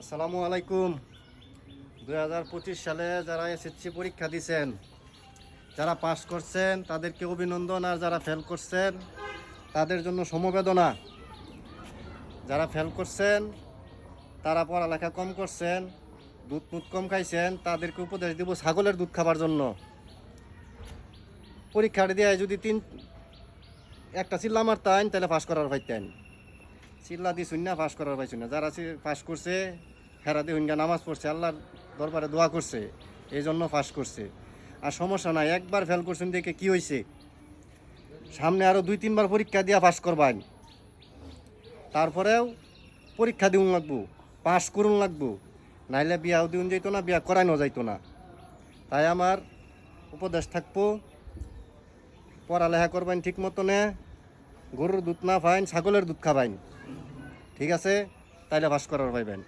আসসালামু আলাইকুম। দুই হাজার পঁচিশ সালে যারা এসএসসি পরীক্ষা দিয়েছেন যারা পাস করছেন, তাদেরকে অভিনন্দন আর যারা ফেল করছেন, তাদের জন্য সমবেদনা। যারা ফেল করছেন, তারা পড়ালেখা কম করছেন, দুধ মুধ কম খাইছেন, তাদেরকে উপদেশ দিব ছাগলের দুধ খাবার জন্য। পরীক্ষাটা দিয়ে যদি তিন একটা চিল্লা মারতেন তাহলে পাস করার পাইতেন চিল্লা দি শূন্য পাস করার পাইছি না। যারা পাস করছে, হেরা দিয়ে হুঙ্গা নামাজ পড়ছে, আল্লাহর দরবারে দোয়া করছে এই জন্য পাস করছে। আর সমস্যা নাই, একবার ফেল করছেন দেখে কি হয়েছে সামনে আরও দুই, তিনবার পরীক্ষা দিয়া পাস করবান। তারপরেও পরীক্ষা দিউন লাগবো পাস করুন লাগবো। নাইলে বিয়াও দিউন যাইত না, বিয়া করানো যাইতো না। তাই আমার উপদেশ থাকব, পড়ালেখা করবেন ঠিক মতনে। গরুর দুধ না পাইন ছাগলের দুধ খাবাইন। ঠিক আছে? তাইলে ভাস্কর পাইবেন